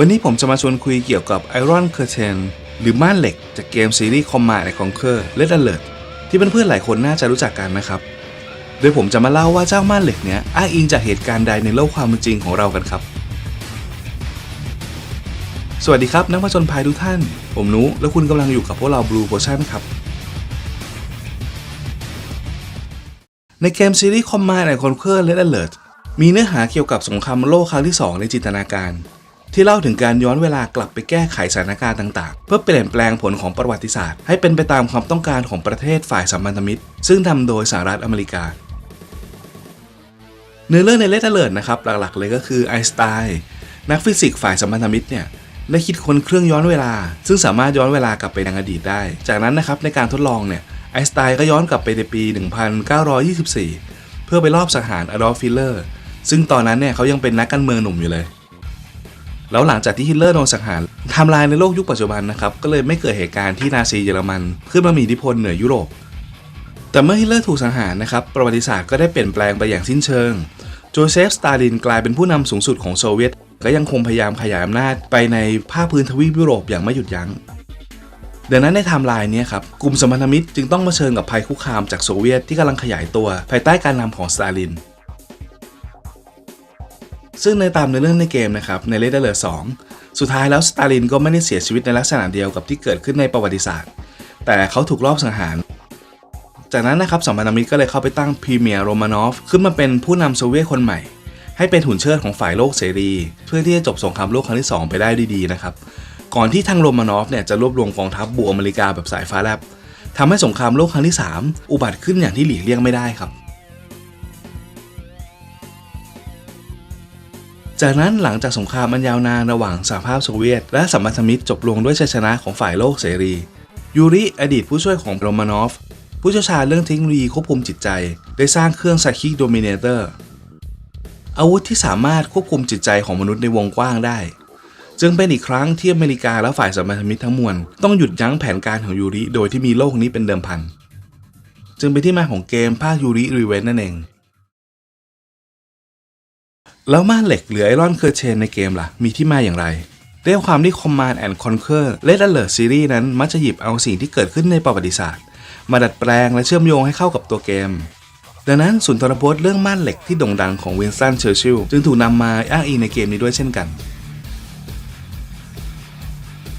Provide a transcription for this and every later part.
วันนี้ผมจะมาชวนคุยเกี่ยวกับ Iron Curtain หรือม่านเหล็กจากเกมซีรีส์ Command and Conquer Red Alert ที่เพื่อนๆหลายคนน่าจะรู้จักกันนะครับ โดยผมจะมาเล่าว่าเจ้าม่านเหล็กเนี้ยอ้างอิงจากเหตุการณ์ใดในโลกความจริงของเรากันครับ สวัสดีครับนักผจญภัยทุกท่าน ผมนุและคุณกำลังอยู่กับพวกเรา Blue Potion ครับในเกมซีรีส์ Command and Conquer Red Alert มีเนื้อหาเกี่ยวกับสงครามโลกครั้งที่ 2 ในจินตนาการ ที่เล่าถึงการย้อนเวลากลับไปแก้ไขสถานการณ์ต่างๆ เพื่อเปลี่ยนแปลงผลของประวัติศาสตร์ ให้เป็นไปตามความต้องการของประเทศฝ่ายสัมพันธมิตร ซึ่งทำโดยสหรัฐอเมริกาเนื้อเรื่องในเลตเตอร์เลิร์นะครับหลักๆ เลยก็คือไอน์สไตน์นักฟิสิกส์ฝ่ายสัมพันธมิตรเนี่ยได้คิดค้นเครื่องย้อนเวลา ซึ่งสามารถย้อนเวลากลับไปยังอดีตได้ จากนั้นนะครับในการทดลองเนี่ยไอน์สไตน์ก็ย้อนกลับไปในปี 1924 เพื่อไปรอบสังหารอดอล์ฟฟิลเลอร์ซึ่งตอนนั้นเนี่ยเขายังเป็นนักการเมืองหนุ่มอยู่เลย แล้วหลังจากที่ฮิตเลอร์โดนสังหารไทม์ไลน์ในโลกยุคปัจจุบันนะครับก็เลยไม่เกิดเหตุการณ์ที่นาซีเยอรมันขึ้นมามีอิทธิพลเหนือยุโรป แต่เมื่อฮิตเลอร์ถูกสังหารนะครับประวัติศาสตร์ก็ได้เปลี่ยนแปลงไปอย่างสิ้นเชิงโจเซฟสตาลินกลายเป็นผู้นำสูงสุดของโซเวียตก็ยังคงพยายามขยายอำนาจไปในภาคพื้นทวีปยุโรปอย่างไม่หยุดยัง้งดังนั้นในไทม์ไลน์นี้ครับกลุ่มสมพันธมิตรจึงต้องมาเชิญกับภัยคุกคามจากโซเวียตที่กำลังขยายตัวภายใต้การนำของสตาลิน ซึ่งในตามในเรื่องในเกมนะครับในเลดเดอร์2สุดท้ายแล้วสตาลินก็ไม่ได้เสียชีวิตในลักษณะเดียวกับที่เกิดขึ้นในประวัติศาสตร์ แต่เขาถูกลอบสังหาร จากนั้นนะครับสัมพันธมิตรก็เลยเข้าไปตั้งพรีเมียร์โรมานอฟขึ้นมาเป็นผู้นำโซเวียตคนใหม่ ให้เป็นหุ่นเชิดของฝ่ายโลกเสรี เพื่อที่จะจบสงครามโลกครั้งที่ 2 ไปได้ดีๆนะครับก่อนที่ทางโรมานอฟเนี่ยจะรวบรวมกองทัพบุกอเมริกาแบบสายฟ้าแลบทำให้สงครามโลกครั้งที่ 3 อุบัติขึ้นอย่างที่หลีกเลี่ยงไม่ได้ครับ จากนั้นหลังจากสงครามอันยาวนานระหว่างสหภาพโซเวียต และสัมพันธมิตรจบลงด้วยชัยชนะของฝ่ายโลกเสรี ยูริอดีตผู้ช่วยของโรมานอฟ ผู้เชี่ยวชาญเรื่องเทคโนโลยีควบคุมจิตใจ ได้สร้างเครื่อง Psychic Dominator อาวุธที่สามารถควบคุมจิตใจของมนุษย์ในวงกว้างได้ จึงเป็นอีกครั้งที่อเมริกาและฝ่ายสัมพันธมิตรทั้งมวลต้องหยุดยั้งแผนการของยูริโดยที่มีโลกนี้เป็นเดิมพัน จึงเป็นที่มาของเกมภาคยูริรีเวนนั่นเอง แล้วม่านเหล็กหรือไอรอนเคอร์เชนในเกมล่ะ มีที่มาอย่างไรด้วยความที่ Command and Conquer Red Alert Series นั้นมักจะหยิบเอาสิ่งที่เกิดขึ้นในประวัติศาสตร์ มาดัดแปลงและเชื่อมโยงให้เข้ากับตัวเกม ดังนั้นสุนทรพจน์เรื่องม่านเหล็กที่โด่งดังของวินสตันเชอร์ชิลจึงถูกนำมาอ้างอิงในเกมนี้ด้วยเช่นกัน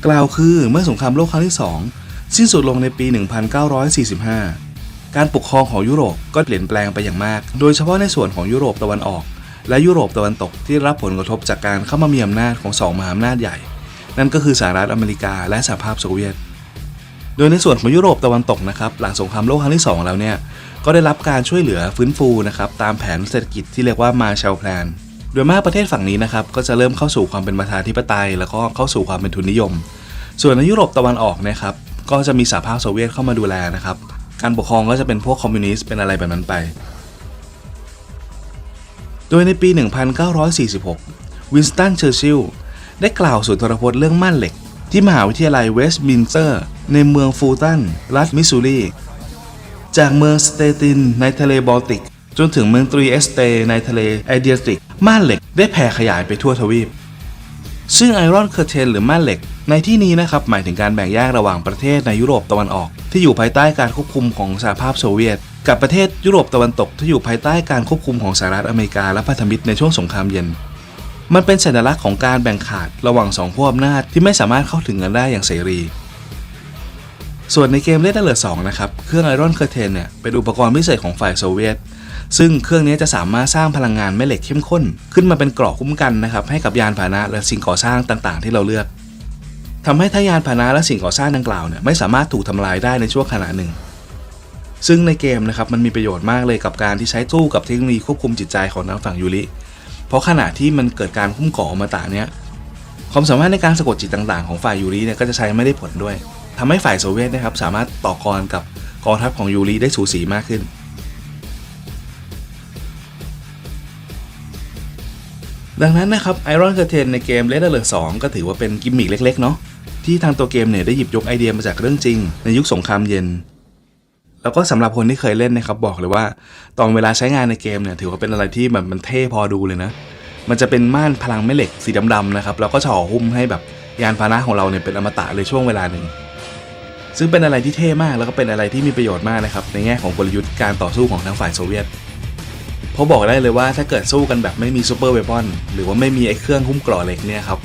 กล่าวคือเมื่อสงครามโลกครั้งที่ 2 สิ้นสุดลงในปี 1945 การปกครองของยุโรปก็เปลี่ยนแปลงไปอย่างมาก โดยเฉพาะในส่วนของยุโรปตะวันออก และยุโรปตะวันตกที่ได้รับผลกระทบจากการเข้ามามีอำนาจของสองมหาอำนาจใหญ่ นั่นก็คือสหรัฐอเมริกาและสหภาพโซเวียต โดยในส่วนของยุโรปตะวันตกนะครับหลังสงครามโลกครั้งที่ 2 แล้วเนี่ยก็ได้รับการช่วยเหลือฟื้นฟูนะครับตามแผนเศรษฐกิจที่เรียกว่ามาเชลแพลนโดยมากประเทศฝั่งนี้นะครับก็จะเริ่มเข้าสู่ความเป็นประชาธิปไตย แล้วก็เข้าสู่ความเป็นทุนนิยม ส่วนในยุโรปตะวันออกนะครับก็จะมีสหภาพโซเวียตเข้ามาดูแลนะครับการปกครองก็จะเป็นพวกคอมมิวนิสต์เป็นอะไรแบบนั้นไป โดยในปี 1946 วินสตัน เชอร์ชิลล์ได้กล่าวสุนทรพจน์เรื่องม่านเหล็ก ที่มหาวิทยาลัยเวสต์มินสเตอร์ ในเมืองฟูตัน รัฐมิสซูรี จากเมืองสเตตินในทะเลบอลติก จนถึงเมืองตรีเอสเตในทะเลแอเดียติก ม่านเหล็กได้แผ่ขยายไปทั่วทวีป ซึ่งไอรอนเคอร์เทนหรือม่านเหล็ก ในที่นี้นะครับหมายถึงการแบ่งแยกระหว่างประเทศในยุโรปตะวันออก ที่อยู่ภายใต้การควบคุมของสหภาพโซเวียต กับประเทศยุโรปตะวันตกที่อยู่ภายใต้การควบคุมของสหรัฐอเมริกาและพันธมิตรในช่วงสงครามเย็น มันเป็นสัญลักษณ์ของการแบ่งขาดระหว่างสองขั้วอำนาจที่ไม่สามารถเข้าถึงกันได้อย่างเสรี ส่วนในเกมเลดเดอร์สองนะครับเครื่องไอรอนเคอร์เทนเนี่ยเป็นอุปกรณ์พิเศษของฝ่ายโซเวียตซึ่งเครื่องนี้จะสามารถสร้างพลังงานแม่เหล็กเข้มข้น ขึ้นมาเป็นเกราะคุ้มกันนะครับให้กับยานพาหนะและสิ่งก่อสร้างต่างๆ ที่เราเลือกทำให้ทายานพาหนะและสิ่งก่อสร้างดังกล่าวเนี่ยไม่สามารถถูกทำลายได้ในช่วงขณะหนึ่ง ซึ่งในเกมนะครับมันมีประโยชน์มากเลยกับการที่ใช้สู้กับเทคโนโลยีควบคุมจิตใจของทางฝั่งยูริ เพราะขณะที่มันเกิดการคุ้มก่ออมตะเนี่ยความสามารถในการสะกดจิตต่าง ๆ ของฝ่ายยูริเนี่ยก็จะใช้ไม่ได้ผลด้วยทำให้ฝ่ายโซเวียตนะครับสามารถต่อกรกับกองทัพของยูริได้สูสีมากขึ้นดังนั้นนะครับ Iron Curtain ในเกม Red Alert 2ก็ถือว่าเป็นกิมมิคเล็ก ๆ เนาะที่ทางตัวเกมเนี่ยได้หยิบยกไอเดียมาจากเรื่องจริง ในยุคสงครามเย็น แล้วก็สำหรับคนที่เคยเล่นนะครับบอกเลยว่า ตอนเวลาใช้งานในเกมเนี่ยถือว่าเป็นอะไรที่แบบมันเท่พอดูเลยนะ มันจะเป็นม่านพลังแม่เหล็กสีดำๆนะครับแล้วก็ฉ่อหุ้มให้แบบยานพาหนะของเราเนี่ยเป็นอมตะเลยช่วงเวลาหนึ่งซึ่งเป็นอะไรที่เท่มากแล้วก็เป็นอะไรที่มีประโยชน์มากนะครับในแง่ของกลยุทธ์การต่อสู้ของทางฝ่ายโซเวียตเพราะบอกได้เลยว่าถ้าเกิดสู้กันแบบไม่มีซูเปอร์เวปอนหรือว่าไม่มีไอ้เครื่องหุ้มกราะเหล็กเนี่ยครับ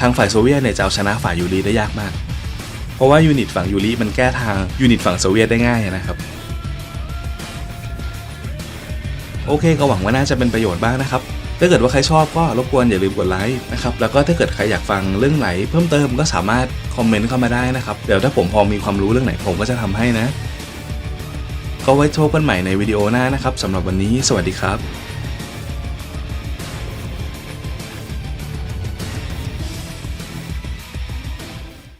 ทางฝ่ายโซเวียตเนี่ยจะเอาชนะฝ่ายยูริได้ยากมาก เพราะว่ายูนิตฝั่งยูริมันแก้ทางยูนิตฝั่งโซเวียตได้ง่ายนะครับโอเคก็หวังว่าน่าจะเป็นประโยชน์บ้างนะครับถ้าเกิดว่าใครชอบก็รบกวนอย่าลืมกดไลค์นะครับ แล้วก็ถ้าเกิดใครอยากฟังเรื่องไหน เพิ่มเติมก็สามารถคอมเมนต์เข้ามาได้นะครับ เดี๋ยวถ้าผมพอมีความรู้เรื่องไหนผมก็จะทำให้นะ ก็ไว้โชคกันใหม่ในวิดีโอหน้านะครับสำหรับวันนี้ สวัสดีครับ